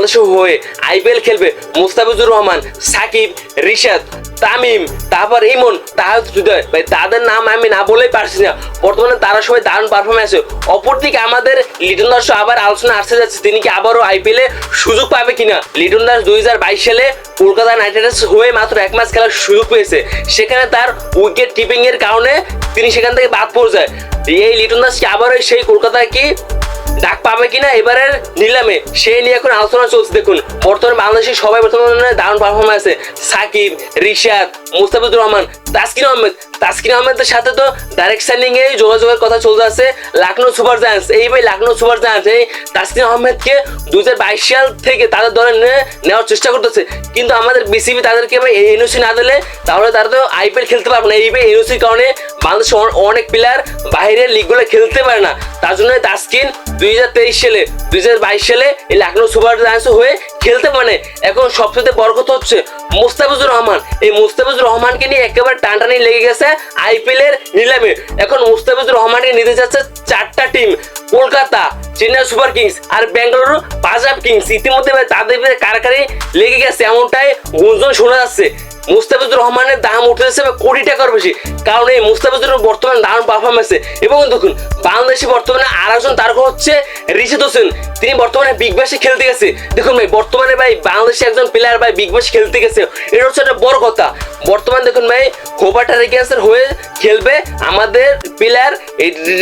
বাংলাদেশের হয়ে আইপিএল খেলবে মুস্তাফিজুর রহমান, সাকিব, রিশাদ, তামিম, তারপর ইমন তাহার হৃদয় ভাই, তাদের নাম আমি না বলেই পারছি না। বর্তমানে তারা সবাই দারুণ পারফরমেন্স অপরদিকে আমাদের লিটন দাস আবার আলোচনা আসতে যাচ্ছে, তিনি কি আবারও আইপিএলে সুযোগ পাবে কিনা? লিটন দাস দুই হাজার বাইশ সালে কলকাতা নাইট রাইডার্স হয়ে মাত্র এক ম্যাচ খেলার সুযোগ পেয়েছে। সেখানে তার উইকেট কিপিং এর কারণে তিনি সেখান থেকে বাদ পড়ে যায়। এই লিটন দাস কি আবারও সেই কলকাতায় কি ডাক পাবে কিনা এবারের নিলামে সে নিয়ে এখন আলোচনা চলছে। দেখুন, বর্তমানে বাংলাদেশের সবাই বর্তমানে দারুণ পারফরমেন্স আছে। সাকিব, রিশাদ, মুস্তাফিজুর রহমান, তাসকিন আহমেদ। তাসকিন আহমেদের সাথে তো ডাইরেক্ট সাইনিং এ যোগাযোগের কথা চলতে আছে। লাখনৌ সুপার জায়ান্টস, এই ভাই লাখনৌ সুপার জায়ান্টস, এই তাসকিন আহমেদকে দু হাজার বাইশ সাল থেকে তাদের দলে নেওয়ার চেষ্টা করতেছে। কিন্তু আমাদের বিসিবি তাদেরকে ভাই এনওসি না দিলে, তাহলে তারা তো আইপিএল খেলতে পারবে না। এই ভাই এনওসির কারণে বাংলাদেশের অনেক প্লেয়ার বাইরের লিগগুলো খেলতে পারে না। তার জন্য তাসকিন দুই হাজার তেইশ সালে, দুই হাজার বাইশ সালে এই লাখনৌ সুপার জায়ান্টস হয়ে খেলতে মানে এখন সবচেয়ে বড় কথা হচ্ছে মুস্তাফিজুর রহমান। এই মুস্তাফিজুর রহমানকে নিয়ে একেবারে টানটানি লেগে গেছে আইপিএল এর নিলামে। এখন মুস্তাফিজুর রহমানকে নিতে যাচ্ছে চারটা team Kolkata, Chennai Super Kings আর বেঙ্গালুরু পাঞ্জাব কিংস। ইতিমধ্যে তাদের ভিতরে কারাকারি লেগে গেছে, এমনটাই গুঞ্জন শোনা যাচ্ছে। মুস্তাফিজুর রহমানের দাম উঠেছে বা কোটি টাকার বেশি। কারণ এই মুস্তাফিজুর বর্তমানে দারুণ পারফরমেন্সে এবং দেখুন, বাংলাদেশে বর্তমানে আর একজন তারকা হচ্ছে রিশিদ হোসেন। তিনি বর্তমানে বিগ ব্যাশে খেলতে গেছে। দেখুন ভাই, বর্তমানে ভাই বাংলাদেশে একজন প্লেয়ার ভাই বিগ ব্যাশ খেলতে গেছে। এটা হচ্ছে একটা বড় কথা। বর্তমানে দেখুন ভাই খোবাটা রেগিয়াসের হয়ে খেলবে আমাদের প্লেয়ার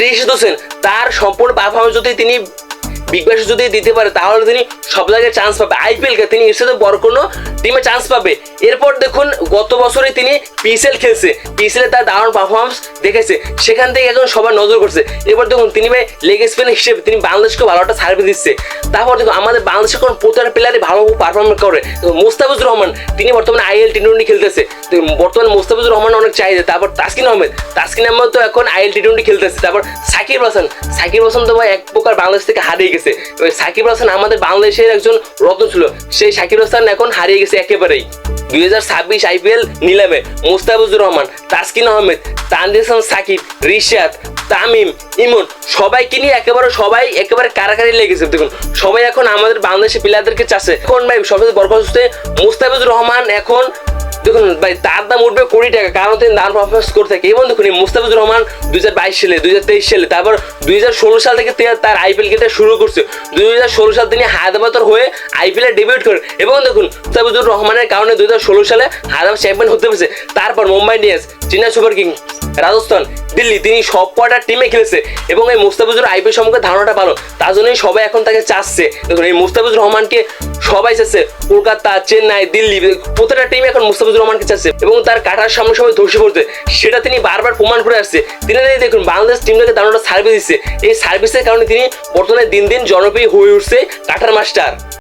রিশিদ হোসেন। তার সম্পূর্ণ পারফরমেন্স যদি তিনি বিগ ব্যাশে যদি দিতে পারে, তাহলে তিনি সব জায়গায় চান্স পাবে। আইপিএল কে তিনি এর সাথে বড় কোনো টিমে চান্স পাবে। এরপর দেখুন, গত বছরে তিনি পিএসএল খেলছে। পিএসএল তার দারুণ পারফরমেন্স দেখেছে। সেখান থেকে এখন সবার নজর করছে। এরপর দেখুন, তিনি ভাই লেগ স্পিনার হিসেবে তিনি বাংলাদেশকে ভালো একটা সার্ভিস দিচ্ছে। তারপর দেখুন, আমাদের বাংলাদেশের কোন প্রতিটা প্লেয়ারই ভালো পারফরমেন্স করে। মোস্তাফিজুর রহমান, তিনি বর্তমানে আইএল টি টোয়েন্টি খেলতেছে। বর্তমানে মোস্তাফিজুর রহমান অনেক চাহিদা। তারপর তাসকিন আহমেদ তাসকিন আহমেদ তো এখন আইএল টি টোয়েন্টি খেলতেছে। তারপর সাকিব হাসান সাকিব হাসান তো ভাই এক প্রকার বাংলাদেশ থেকে হারিয়ে গেছে। এবার সাকিব হাসান আমাদের বাংলাদেশের একজন রত্ন ছিল। সেই সাকিব হাসান এখন হারিয়ে গেছে একেবারেই। দুই হাজার ছাব্বিশ আইপিএল নিলামে মুস্তাফিজুর রহমান, তাসকিন আহমেদ, তানজিদ হাসান, সাকিব, রিশাদ, তামিম, ইমন, সবাইকে নিয়ে একেবারে সবাই একেবারে কারাকারি লেগেছে দেখুন, সবাই এখন আমাদের বাংলাদেশের প্লেয়ারদেরকে চাচ্ছে। এখন ভাই, সবচেয়ে হচ্ছে মুস্তাফিজুর রহমান এখন দেখুন, ভাই, তার দাম উঠবে কোটি টাকা, কারণ তিনি দাম পারফরমেন্স করে থাকে এবং দেখুন মুস্তাফিজুর রহমান দুই হাজার বাইশ সালে, দুই হাজার তেইশ সালে, তারপর দুই হাজার ষোলো সাল থেকে তার আইপিএল খেলতে শুরু করছে। দুই হাজার ষোলো সাল তিনি হায়দ্রাবাদের হয়ে আইপিএলে ডেবিউট করেন। এবং দেখুন, মুস্তাফিজুর রহমানের কারণে দুই হাজার ষোলো সালে হায়দ্রাবাদ চ্যাম্পিয়ন হতে পেরেছে। তারপর Mumbai Indians, Chennai Super King Rajasthan, Delhi, তিনি সব কটা টিমে খেলেছে এবং এই মুস্তাফিজুর আইপিএল সম্পর্কে ধারণাটা ভালো, তার জন্যই সবাই এখন তাকে চাচ্ছে। দেখুন, এই মুস্তাফিজুর রহমানকে সবাই চাচ্ছে, কলকাতা, চেন্নাই, দিল্লি প্রতিটা টিম এখন মুস্তাফিজুর রহমানকে চাচ্ছে এবং তার কাটার সামনে সবাই ধসে পড়ছে। সেটা তিনি বারবার প্রমাণ করে আসছে। তিনি দেখুন, বাংলাদেশ টিমটাকে দারুণ সার্ভিস দিচ্ছে। এই সার্ভিসের কারণে তিনি বর্তমানে দিন দিন জনপ্রিয় হয়ে উঠছে কাটার মাস্টার।